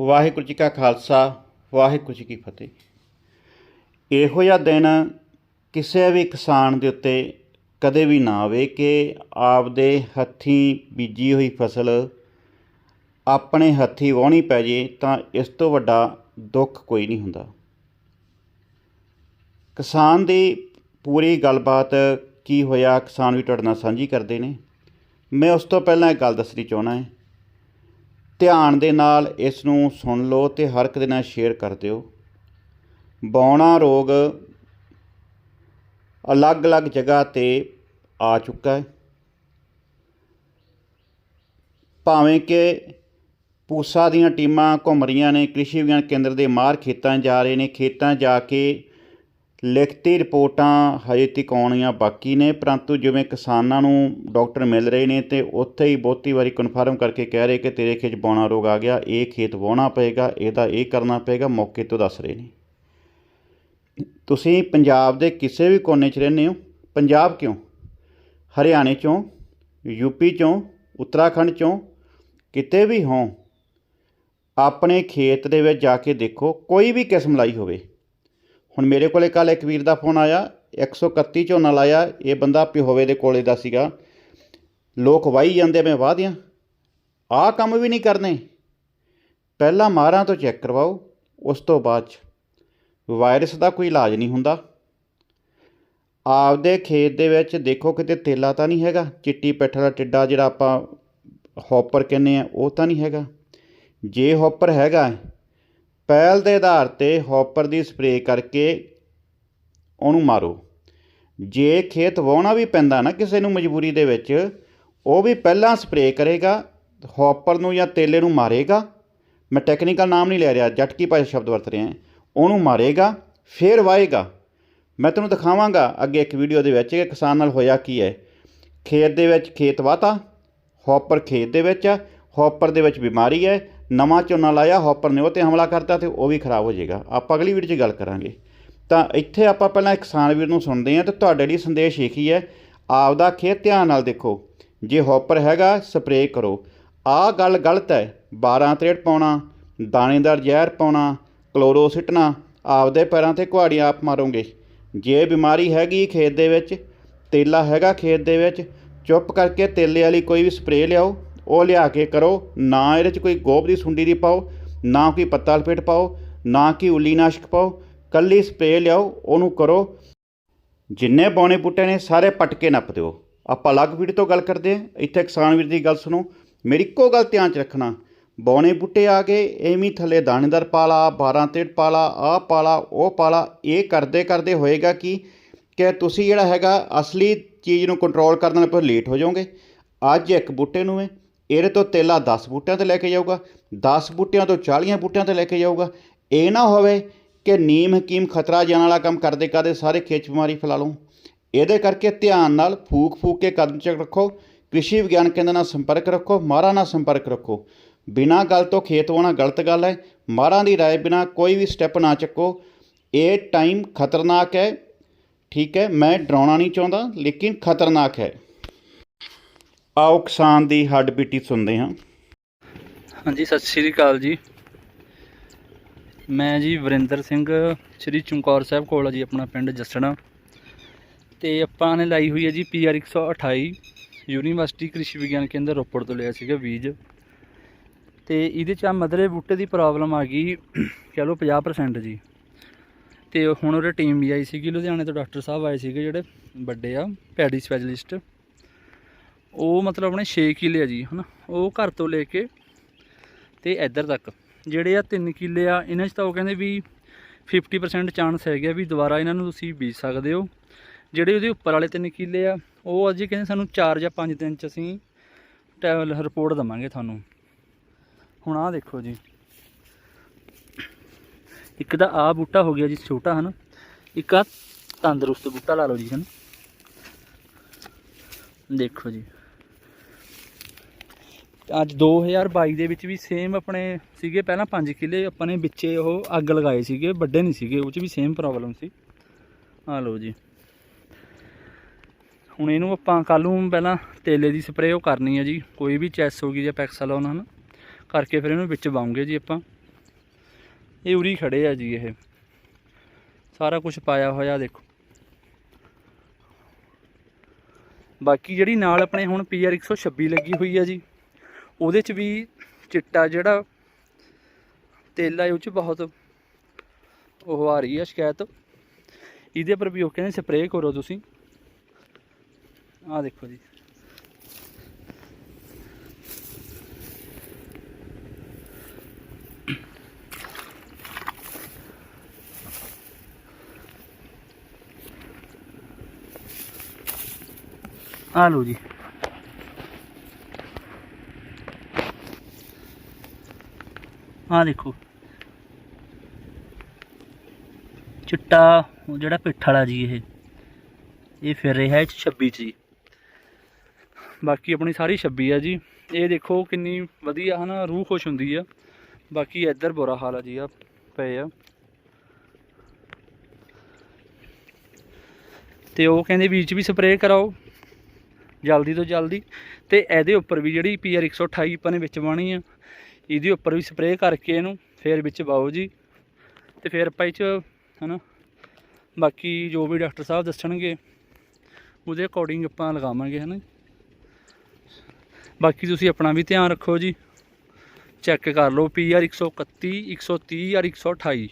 ਵਾਹਿਗੁਰੂ ਜੀ ਕਾ ਖਾਲਸਾ, ਵਾਹਿਗੁਰੂ ਜੀ ਕੀ ਫਤਿਹ। ਇਹੋ ਜਿਹਾ ਦਿਨ ਕਿਸੇ ਵੀ ਕਿਸਾਨ ਦੇ ਉੱਤੇ ਕਦੇ ਵੀ ਨਾ ਆਵੇ ਕਿ ਆਪਦੇ ਹੱਥੀਂ ਬੀਜੀ ਹੋਈ ਫਸਲ ਆਪਣੇ ਹੱਥੀਂ ਵਾਹਣੀ ਪੈ ਜੇ ਤਾਂ ਇਸ ਤੋਂ ਵੱਡਾ ਦੁੱਖ ਕੋਈ ਨਹੀਂ ਹੁੰਦਾ। ਕਿਸਾਨ ਦੀ ਪੂਰੀ ਗੱਲਬਾਤ ਕੀ ਹੋਇਆ ਕਿਸਾਨ ਵੀ ਤੁਹਾਡੇ ਨਾਲ ਸਾਂਝੀ ਕਰਦੇ ਨੇ। ਮੈਂ ਉਸ ਤੋਂ ਪਹਿਲਾਂ ਇੱਕ ਗੱਲ ਦੱਸਣੀ ਚਾਹੁੰਦਾ ਹੈ। ਧਿਆਨ ਦੇ ਨਾਲ ਇਸ ਨੂੰ ਸੁਣ ਲਓ ਤੇ ਹਰ ਇੱਕ ਦੇ ਨਾਲ ਸ਼ੇਅਰ ਕਰ ਦਿਓ। ਬੌਣਾ ਰੋਗ ਅਲੱਗ-ਅਲੱਗ ਜਗ੍ਹਾ ਤੇ ਆ ਚੁੱਕਾ ਹੈ। ਭਾਵੇਂ ਕਿ ਪੂਸਾ ਦੀਆਂ ਟੀਮਾਂ ਘੁੰਮ ਰਹੀਆਂ ਨੇ, ਕ੍ਰਿਸ਼ੀ ਵਿਗਿਆਨ ਕੇਂਦਰ ਦੇ ਮਾਹਰ ਖੇਤਾਂ ਜਾ ਰਹੇ ਨੇ, ਖੇਤਾਂ ਜਾ ਕੇ ਲਿਖਤੀ ਰਿਪੋਰਟਾਂ ਹਜੇ ਤੱਕ ਆਉਣੀਆਂ ਬਾਕੀ ਨੇ, ਪਰੰਤੂ ਜਿਵੇਂ ਕਿਸਾਨਾਂ ਨੂੰ ਡਾਕਟਰ ਮਿਲ ਰਹੇ ਨੇ ਤੇ ਉੱਥੇ ਹੀ ਬਹੁਤੀ ਵਾਰੀ ਕਨਫਰਮ ਕਰਕੇ ਕਹਿ ਰਹੇ ਕਿ ਤੇਰੇ ਖੇਤ ਬੌਣਾ ਰੋਗ ਆ ਗਿਆ, ਇਹ ਖੇਤ ਵਾਹੁਣਾ ਪਏਗਾ, ਇਹਦਾ ਇਹ ਕਰਨਾ ਪਏਗਾ, ਮੌਕੇ ਤੋਂ ਦੱਸ ਰਹੇ ਨੇ। ਤੁਸੀਂ ਪੰਜਾਬ ਦੇ ਕਿਸੇ ਵੀ ਕੋਨੇ 'ਚ ਰਹਿੰਦੇ ਹੋ, ਪੰਜਾਬ ਕਿਉਂ? ਹਰਿਆਣੇ 'ਚੋਂ ਯੂਪੀ 'ਚੋਂ, ਉੱਤਰਾਖੰਡ 'ਚੋਂ, ਕਿਤੇ ਵੀ ਹੋ, ਆਪਣੇ ਖੇਤ ਦੇ ਵਿੱਚ ਜਾ ਕੇ ਦੇਖੋ, ਕੋਈ ਵੀ ਕਿਸਮ ਲਾਈ ਹੋਵੇ। ਹੁਣ ਮੇਰੇ ਕੋਲੇ ਕੱਲ ਇੱਕ ਵੀਰ ਦਾ ਫੋਨ ਆਇਆ 131 ਝੋਨਾ ਲਾਇਆ, ਇਹ ਬੰਦਾ ਪਿਹੋਵੇ ਦੇ ਕੋਲੇ ਦਾ ਸੀਗਾ। ਲੋਕ ਵਾਈ ਜਾਂਦੇ ਮੈਂ ਵਾਹ ਦਿਆਂ। ਆਹ ਕੰਮ ਵੀ ਨਹੀਂ ਕਰਨੇ। ਪਹਿਲਾਂ ਮਾਰਾਂ ਤੋਂ ਚੈੱਕ ਕਰਵਾਓ, ਉਸ ਤੋਂ ਬਾਅਦ 'ਚ। ਵਾਇਰਸ ਦਾ ਕੋਈ ਇਲਾਜ ਨਹੀਂ ਹੁੰਦਾ। ਆਪਦੇ ਖੇਤ ਦੇ ਵਿੱਚ ਦੇਖੋ ਕਿਤੇ ਤੇਲਾ ਤਾਂ ਨਹੀਂ ਹੈਗਾ। ਚਿੱਟੀ ਪਿੱਠ ਦਾ ਟਿੱਡਾ ਜਿਹੜਾ ਆਪਾਂ ਹੌਪਰ ਕਹਿੰਦੇ ਆ, ਉਹ ਤਾਂ ਨਹੀਂ ਹੈਗਾ। ਜੇ ਹੌਪਰ ਹੈਗਾ ਪਹਿਲ ਦੇ ਆਧਾਰ ਤੇ ਹੌਪਰ ਦੀ ਸਪਰੇਅ ਕਰਕੇ ਉਹਨੂੰ ਮਾਰੋ। ਜੇ ਖੇਤ ਵਾਹੁਣਾ ਵੀ ਪੈਂਦਾ ਨਾ ਕਿਸੇ ਨੂੰ ਮਜਬੂਰੀ ਦੇ ਵਿੱਚ, ਉਹ ਵੀ ਪਹਿਲਾਂ ਸਪਰੇਅ ਕਰੇਗਾ, ਹੌਪਰ ਨੂੰ ਜਾਂ ਤੇਲੇ ਨੂੰ ਮਾਰੇਗਾ। ਮੈਂ ਟੈਕਨੀਕਲ ਨਾਮ ਨਹੀਂ ਲੈ ਰਿਹਾ, ਜਟਕੀ ਭਾਸ਼ਾ ਸ਼ਬਦ ਵਰਤ ਰਿਹਾ। ਉਹਨੂੰ ਮਾਰੇਗਾ, ਫਿਰ ਵਾਹੇਗਾ। ਮੈਂ ਤੁਹਾਨੂੰ ਦਿਖਾਵਾਂਗਾ ਅੱਗੇ ਇੱਕ ਵੀਡੀਓ ਦੇ ਵਿੱਚ ਕਿ ਕਿਸਾਨ ਨਾਲ ਹੋਇਆ ਕੀ ਹੈ। ਖੇਤ ਦੇ ਵਿੱਚ ਖੇਤ ਵਾਤਾ ਹੌਪਰ ਖੇਤ ਦੇ ਵਿੱਚ ਆ ਹੌਪਰ ਦੇ ਵਿੱਚ ਬਿਮਾਰੀ ਹੈ ਨਵਾਂ ਝੋਨਾ ਲਾਇਆ, ਹੌਪਰ ਨੇ ਉਹ ਤੇ ਹਮਲਾ ਕਰਤਾ ਤੇ ਉਹ ਵੀ ਖਰਾਬ ਹੋ ਜਾਏਗਾ। ਆਪਾਂ ਅਗਲੀ ਵੀਡੀਓ 'ਚ ਗੱਲ ਕਰਾਂਗੇ। ਤਾਂ ਇੱਥੇ ਆਪਾਂ ਪਹਿਲਾਂ ਕਿਸਾਨ ਵੀਰ ਨੂੰ ਸੁਣਦੇ ਹਾਂ ਤੇ ਤੁਹਾਡੇ ਲਈ ਸੰਦੇਸ਼ ਇਹੀ ਹੈ ਆਪਦਾ ਖੇਤ ਧਿਆਨ ਨਾਲ ਦੇਖੋ। ਜੇ ਹੌਪਰ ਹੈਗਾ, ਸਪਰੇਅ ਕਰੋ। ਆਹ ਗੱਲ ਗਲਤ ਹੈ। 12 ਤਰੇੜ ਪਾਉਣਾ, ਦਾਣੇਦਾਰ ਜ਼ਹਿਰ ਪਾਉਣਾ, ਕਲੋਰੋ ਸਿੱਟਣਾ, ਆਪਦੇ ਪੈਰਾਂ ਤੇ ਕੁਹਾੜੀ ਆਪ ਮਾਰੋਗੇ। ਜੇ ਬਿਮਾਰੀ ਹੈਗੀ ਖੇਤ ਦੇ ਵਿੱਚ, ਤੇਲਾ ਹੈਗਾ ਖੇਤ ਦੇ ਵਿੱਚ, ਚੁੱਪ ਕਰਕੇ ਤੇਲੇ ਵਾਲੀ ਕੋਈ ਵੀ ਸਪਰੇਅ ਲਿਆਓ। ਉਹ ਲਿਆ ਕੇ ਕਰੋ, ਨਾ ਇਹਦੇ 'ਚ ਕੋਈ ਗੋਬ ਦੀ ਸੁੰਡੀ ਦੀ ਪਾਓ, ਨਾ ਕੋਈ ਪੱਤਾ ਲਪੇਟ ਪਾਓ, ਨਾ ਕਿ ਉੱਲੀ ਨਾਸ਼ਕ ਪਾਓ, ਕੱਲੀ ਸਪਰੇਅ ਲਿਆਓ, ਉਹਨੂੰ ਕਰੋ। ਜਿੰਨੇ ਬੌਣੇ ਬੂਟੇ ਨੇ, ਸਾਰੇ ਪਟਕੇ ਨੱਪ ਦਿਓ। ਆਪਾਂ ਅਲੱਗ ਵੀਡੀਓ ਤੋਂ ਗੱਲ ਕਰਦੇ ਹਾਂ। ਇੱਥੇ ਕਿਸਾਨ ਵੀਰ ਦੀ ਗੱਲ ਸੁਣੋ। ਮੇਰੀ ਇੱਕੋ ਗੱਲ ਧਿਆਨ 'ਚ ਰੱਖਣਾ। ਬੌਣੇ ਬੂਟੇ ਆ ਗਏ, ਐਵੇਂ ਥੱਲੇ ਦਾਣੇਦਾਰ ਪਾਲਾ 12 ਤੇੜ ਪਾਲਾ, ਆਹ ਪਾਲਾ, ਉਹ ਪਾਲਾ, ਇਹ ਕਰਦੇ ਕਰਦੇ ਹੋਏਗਾ ਕੀ? ਕਿ ਤੁਸੀਂ ਜਿਹੜਾ ਹੈਗਾ, ਅਸਲੀ ਚੀਜ਼ ਨੂੰ ਕੰਟਰੋਲ ਕਰਨ ਨਾਲ ਪਰ ਲੇਟ ਹੋ ਜਾਓਗੇ। ਅੱਜ ਇੱਕ ਬੂਟੇ ਨੂੰ ਹੈ। ਇਹਦੇ ਤੋਂ ਤੇਲਾ 10 ਬੂਟਿਆਂ ਤੇ ਲੈ ਕੇ ਜਾਊਗਾ 10 ਬੂਟਿਆਂ ਤੋਂ 40 ਬੂਟਿਆਂ ਤੇ ਲੈ ਕੇ ਜਾਊਗਾ। ਇਹ ਨਾ ਹੋਵੇ ਕਿ ਨੀਮ ਹਕੀਮ ਖਤਰਾ ਜਾਣ ਵਾਲਾ ਕੰਮ ਕਰਦੇ ਕਰਦੇ ਸਾਰੇ ਖੇਚ ਬਿਮਾਰੀ ਫੈਲਾ ਲਓ ਇਹਦੇ ਕਰਕੇ ਧਿਆਨ ਨਾਲ ਫੂਕ ਫੂਕ ਕੇ ਕਦਮ ਚੱਕ ਰੱਖੋ, ਕ੍ਰਿਸ਼ੀ ਵਿਗਿਆਨ ਕੇਂਦਰ ਨਾਲ ਸੰਪਰਕ ਰੱਖੋ, ਮਾਹਰਾਂ ਨਾਲ ਸੰਪਰਕ ਰੱਖੋ। ਬਿਨਾਂ ਗੱਲ ਤੋਂ ਖੇਤ ਵਾਹੁਣਾ ਗਲਤ ਗੱਲ ਹੈ, ਮਾਹਰਾਂ ਦੀ ਰਾਏ ਬਿਨਾਂ ਕੋਈ ਵੀ ਸਟੈਪ ਨਾ ਚੱਕੋ। ਇਹ ਟਾਈਮ ਖਤਰਨਾਕ ਹੈ, ਠੀਕ ਹੈ, ਮੈਂ ਡਰਾਉਣਾ ਨਹੀਂ ਚਾਹੁੰਦਾ, ਲੇਕਿਨ ਖਤਰਨਾਕ ਹੈ। ਆਓ ਕਿਸਾਨ ਦੀ ਹੱਡ ਬੀਟੀ ਸੁਣਦੇ ਹਾਂ। ਹਾਂਜੀ, ਸਤਿ ਸ਼੍ਰੀ ਅਕਾਲ ਜੀ। ਮੈਂ ਜੀ ਵਰਿੰਦਰ ਸਿੰਘ, ਸ਼੍ਰੀ ਚਮਕੌਰ ਸਾਹਿਬ ਕੋਲ ਆ ਜੀ ਆਪਣਾ ਪਿੰਡ ਜੱਸਣਾ। ਤੇ ਆਪਾਂ ਨੇ ਲਾਈ ਹੋਈ ਹੈ ਜੀ ਪੀਆਰ 128 ਯੂਨੀਵਰਸਿਟੀ ਕ੍ਰਿਸ਼ੀ ਵਿਗਿਆਨ ਕੇਂਦਰ ਰੋਪੜ ਤੋਂ ਲਿਆ ਸੀਗਾ ਬੀਜ। ਤੇ ਇਹਦੇ ਚ ਆ ਮਦਰੇ ਬੂਟੇ ਦੀ ਪ੍ਰੋਬਲਮ ਆ ਗਈ, ਕਹ ਲਓ 50% ਜੀ। ਤੇ ਹੁਣ ਉਹਦੇ ਟੀਮ ਵੀ ਆਈ ਸੀਗੀ, ਲੁਧਿਆਣੇ ਤੋਂ ਡਾਕਟਰ ਸਾਹਿਬ ਆਏ ਸੀਗੇ ਜਿਹੜੇ ਵੱਡੇ ਆ, ਪੈਡੀ ਸਪੈਸ਼ਲਿਸਟ। ਉਹ ਮਤਲਬ ਆਪਣੇ 6 ਕਿੱਲੇ ਆ ਜੀ, ਹਨਾ? ਉਹ ਘਰ ਤੋਂ ਲੈ ਕੇ ਤੇ ਇੱਧਰ ਤੱਕ। ਜਿਹੜੇ ਆ 3 ਕਿੱਲੇ ਆ, ਇਹਨਾਂ 'ਚ ਤਾਂ ਉਹ ਕਹਿੰਦੇ ਵੀ 50% ਚਾਂਸ ਹੈਗਾ ਵੀ ਦੁਬਾਰਾ ਇਹਨਾਂ ਨੂੰ ਤੁਸੀਂ ਬੀਜ ਸਕਦੇ ਹੋ। ਜਿਹੜੇ ਉਹਦੇ ਉੱਪਰ ਵਾਲੇ 3 ਕਿੱਲੇ ਆ, ਉਹ ਅੱਜ ਕਹਿੰਦੇ ਸਾਨੂੰ 4 ਜਾਂ 5 ਦਿਨ 'ਚ ਅਸੀਂ ਟੈਵਲ ਰਿਪੋਰਟ ਦਵਾਂਗੇ ਤੁਹਾਨੂੰ। ਹੁਣ ਆਹ ਦੇਖੋ ਜੀ। ਇੱਕ ਤਾਂ ਆ ਬੂਟਾ ਹੋ ਗਿਆ ਜੀ ਛੋਟਾ, ਹਨ? ਇੱਕ ਆ ਤੰਦਰੁਸਤ ਬੂਟਾ ਲਾ ਲਓ ਜੀ, ਹਨ? ਦੇਖੋ ਜੀ। ਅੱਜ 2022 ਦੇ ਵਿੱਚ ਵੀ ਸੇਮ ਆਪਣੇ ਸੀਗੇ, ਪਹਿਲਾਂ 5 ਕਿੱਲੇ ਆਪਾਂ ਨੇ ਵਿੱਚੇ ਉਹ ਅੱਗ ਲਗਾਏ ਸੀਗੇ, ਵੱਡੇ ਨਹੀਂ ਸੀਗੇ, ਉਹ ਚ ਵੀ ਸੇਮ ਪ੍ਰੋਬਲਮ ਸੀ। ਆ ਲਓ ਜੀ। ਹੁਣ ਇਹਨੂੰ ਆਪਾਂ ਕੱਲ ਨੂੰ ਪਹਿਲਾਂ ਤੇਲੇ ਦੀ ਸਪਰੇਅ ਉਹ ਕਰਨੀ ਹੈ ਜੀ, ਕੋਈ ਵੀ ਚੈਸ ਹੋ ਗਈ ਜਾਂ ਪੈਕਸਾਲੋਨ ਹਨ ਕਰਕੇ ਫਿਰ ਇਹਨੂੰ ਵਿੱਚ ਪਾਉਂਗੇ ਜੀ ਆਪਾਂ। ਇਹ ਉਰੀ ਖੜੇ ਆ ਜੀ ਇਹ। ਸਾਰਾ ਕੁਝ ਪਾਇਆ ਹੋਇਆ ਦੇਖੋ। ਬਾਕੀ ਜਿਹੜੀ ਨਾਲ ਆਪਣੇ ਹੁਣ ਪੀਆਰ 126 ਲੱਗੀ ਹੋਈ ਆ ਜੀ ਉਹਦੇ ਚ ਵੀ ਚਿੱਟਾ ਜਿਹੜਾ ਤੇਲ ਆ ਉਹ ਚ ਬਹੁਤ ਉਹ ਆ ਰਹੀ ਆ ਸ਼ਿਕਾਇਤ। ਇਹਦੇ ਪਰ ਵੀ ਉਹ ਕਹਿੰਦੇ ਸਪਰੇਅ ਕਰੋ ਤੁਸੀਂ। ਆਹ ਦੇਖੋ ਜੀ। ਆ ਲਓ ਜੀ। ਆ ਦੇਖੋ। ਚਿੱਟਾ ਜਿਹੜਾ ਪਿੱਠ ਵਾਲਾ ਜੀ ਇਹ। ਇਹ ਫਿਰ ਰਿਹਾ ਇਹ 26 ਜੀ। ਬਾਕੀ ਆਪਣੀ ਸਾਰੀ 26 ਆ ਜੀ। ਇਹ ਦੇਖੋ ਕਿੰਨੀ ਵਧੀਆ ਹਨਾ, ਰੂਹ ਖੁਸ਼ ਹੁੰਦੀ ਆ। ਬਾਕੀ ਇੱਧਰ ਬੁਰਾ ਹਾਲ ਆ ਜੀ ਆ ਪਏ ਆ। ਤੇ ਉਹ ਕਹਿੰਦੇ ਵਿੱਚ ਵੀ ਸਪਰੇਅ ਕਰਾਓ, ਜਲਦੀ ਤੋਂ ਜਲਦੀ। ਤੇ ਇਹਦੇ ਉੱਪਰ ਵੀ ਜਿਹੜੀ ਪੀਆਰ 128 ਆਪਾਂ ਨੇ ਵਿੱਚ ਪਾਣੀ ਆ ਇਹਦੇ ਉੱਪਰ ਵੀ ਸਪਰੇਅ ਕਰਕੇ ਇਹਨੂੰ ਫੇਰ ਵਿੱਚ ਪਾਓ ਜੀ। ਤੇ ਫਿਰ ਆਪਾਂ ਇਹ 'ਚ, ਹਨਾ, ਬਾਕੀ ਜੋ ਵੀ ਡਾਕਟਰ ਸਾਹਿਬ ਦੱਸਣਗੇ, ਉਹਦੇ ਅਕੋਰਡਿੰਗ ਆਪਾਂ ਲਗਾਵਾਂਗੇ, ਹਨਾ। ਬਾਕੀ ਤੁਸੀਂ ਆਪਣਾ ਵੀ ਧਿਆਨ ਰੱਖੋ ਜੀ। ਚੈੱਕ ਕਰ ਲਓ ਪੀਆਰ 131 130 ਔਰ 128